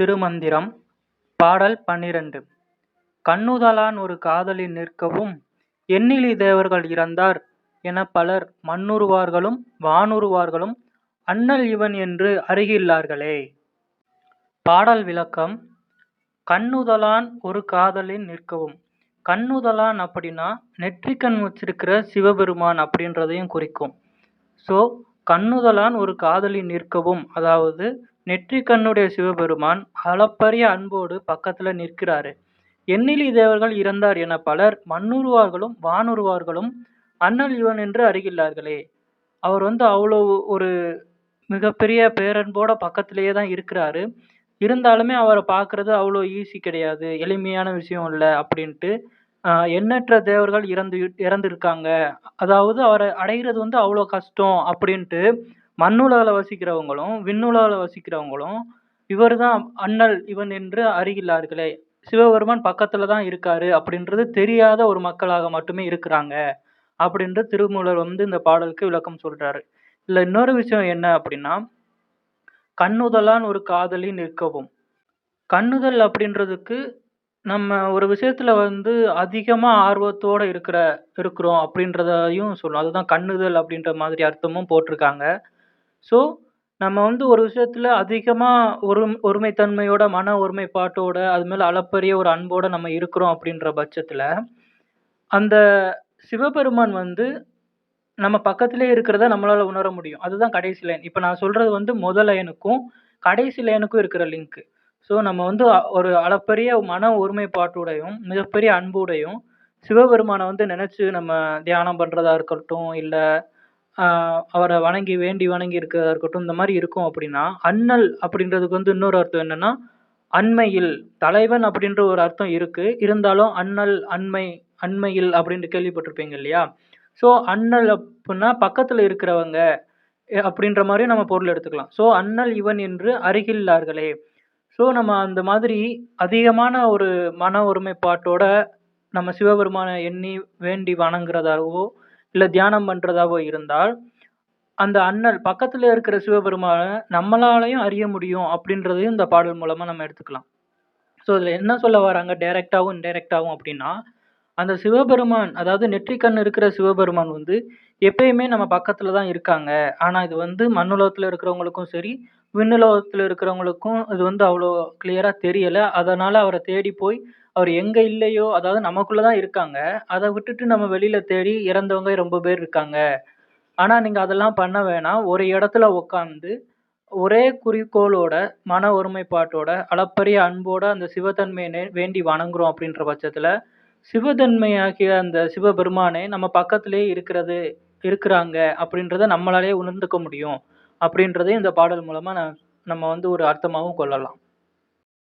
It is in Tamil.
திருமந்திரம் பாடல் பன்னிரண்டு. கண்ணுதலான் ஒரு காதலி நிற்கவும் எண்ணிலி தேவர்கள் இறந்தார் என பலர் மண்ணுருவார்களும் வானுருவார்களும் அண்ணல் இவன் என்று அருகில்லார்களே பாடல் விளக்கம் கண்ணுதலான் ஒரு காதலி நிற்கவும். கண்ணுதலான் அப்படின்னா நெற்றிக்கண் வச்சிருக்கிற சிவபெருமான் அப்படின்றதையும் குறிக்கும். ஸோ கண்ணுதலான் ஒரு காதலி நிற்கவும் அதாவது நெற்றிக்கண்ணுடைய சிவபெருமான் அளப்பரிய அன்போடு பக்கத்துல நிற்கிறாரு. எண்ணிலி தேவர்கள் இறந்தார் என பலர் மண்ணுருவார்களும் வானுருவார்களும் அண்ணல் இவன் என்று அறிகிறார்களே அவர் வந்து அவ்வளோ ஒரு மிகப்பெரிய பேரன்போட பக்கத்திலேயே தான் இருக்கிறாரு. இருந்தாலுமே அவரை பார்க்கறது அவ்வளோ ஈஸி கிடையாது. எளிமையான விஷயம் இல்லை அப்படின்ட்டு எண்ணற்ற தேவர்கள் இறந்து இறந்துருக்காங்க அதாவது அவரை அடைகிறது வந்து அவ்வளோ கஷ்டம் அப்படின்ட்டு மண்ணுலகில் வசிக்கிறவங்களும், விண்ணுலகில் வசிக்கிறவங்களும் இவர் தான் அண்ணல் இவன் என்று அறிகில்லார்களே. சிவபெருமான் பக்கத்துல தான் இருக்காரு அப்படின்றது தெரியாத ஒரு மக்களாக மட்டுமே இருக்கிறாங்க. அப்படின்ற திருமூலர் வந்து இந்த பாடலுக்கு விளக்கம் சொல்றாரு. இதுல இன்னொரு விஷயம் என்ன அப்படின்னா, கண்ணுதலான் ஒரு காதலி நிற்கவும். கண்ணுதல் அப்படின்றதுக்கு நம்ம ஒரு விஷயத்துல வந்து அதிகமா ஆர்வத்தோட இருக்கிற இருக்கிறோம் அப்படின்றதையும் சொல்லணும் அதுதான் கண்ணுதல் அப்படின்ற மாதிரி அர்த்தமும் போட்டிருக்காங்க. ஸோ நம்ம வந்து ஒரு விஷயத்தில் அதிகமாக ஒரு ஒருமைத்தன்மையோட, மன ஒருமைப்பாட்டோட, அது மேலே அளப்பரிய ஒரு அன்போட நம்ம இருக்கிறோம் அப்படின்ற பட்சத்தில் அந்த சிவபெருமான் வந்து நம்ம பக்கத்திலே இருக்கிறத நம்மளால் உணர முடியும். அதுதான் கடைசி லைன். இப்போ நான் சொல்கிறது வந்து முதல் லைனுக்கும், கடைசி லைனுக்கும் இருக்கிற லிங்க். ஸோ நம்ம வந்து ஒரு அளப்பரிய மன ஒருமைப்பாட்டோடையும், மிகப்பெரிய அன்போடையும் சிவபெருமானை வந்து நினச்சி நம்ம தியானம் பண்ணுறதா இருக்கட்டும், இல்லை அவரை வணங்கி வேண்டி வணங்கி இருக்கிறதா இருக்கட்டும், இந்த மாதிரி இருக்கும் அப்படின்னா, அண்ணல் அப்படின்றதுக்கு வந்து இன்னொரு அர்த்தம் என்னன்னா, அண்மையில் தலைவன் அப்படின்ற ஒரு அர்த்தம் இருக்கு. இருந்தாலும் அண்ணல், அண்மை, அண்மையில் அப்படின்ட்டு கேள்விப்பட்டிருப்பீங்க இல்லையா? ஸோ அண்ணல் அப்படின்னா பக்கத்தில் இருக்கிறவங்க அப்படின்ற மாதிரியும் நம்ம பொருள் எடுத்துக்கலாம். ஸோ அண்ணல் இவன் என்று அருகில்லார்களே ஸோ நம்ம அந்த மாதிரி அதிகமான ஒரு மன ஒருமைப்பாட்டோட நம்ம சிவபெருமானை எண்ணி வேண்டி வணங்குறதாகவோ இல்லை தியானம் பண்ணுறதாவோ இருந்தால், அந்த அண்ணல் பக்கத்தில் இருக்கிற சிவபெருமானை நம்மளாலையும் அறிய முடியும் அப்படின்றதையும் இந்த பாடல் மூலமாக நம்ம எடுத்துக்கலாம். ஸோ இதில் என்ன சொல்ல வராங்க டைரெக்டாகவும் இன்டைரக்டாகவும் அப்படின்னா, அந்த சிவபெருமான் அதாவது நெற்றிக்கண் இருக்கிற சிவபெருமான் வந்து எப்பயுமே நம்ம பக்கத்தில் தான் இருக்காங்க. ஆனால் இது வந்து மண்ணுலோகத்தில் இருக்கிறவங்களுக்கும் சரி, விண்ணுலகத்துல இருக்கிறவங்களுக்கும் இது வந்து அவ்வளோ கிளியராக தெரியலை அதனால் அவரை தேடி போய் அவர் எங்க இல்லையோ அதாவது நமக்குள்ளே தான் இருக்காங்க. அதை விட்டுட்டு நம்ம வெளியில தேடி இறந்தவங்க ரொம்ப பேர் இருக்காங்க. ஆனா நீங்க அதெல்லாம் பண்ண வேணாம். ஒரு இடத்துல உட்காந்து ஒரே குறிக்கோளோட, மன ஒருமைப்பாட்டோட, அளப்பரிய அன்போட அந்த சிவத்தன்மையை வேண்டி வணங்குறோம் அப்படின்ற பட்சத்துல, சிவத்தன்மையாகிய அந்த சிவபெருமானே நம்ம பக்கத்திலேயே இருக்கிறது இருக்கிறாங்க அப்படின்றத நம்மளாலே உணர்ந்துக்க முடியும். அப்படின்றதையும் இந்த பாடல் மூலமா நான் நம்ம வந்து ஒரு அர்த்தமாகவும் கொள்ளலாம்.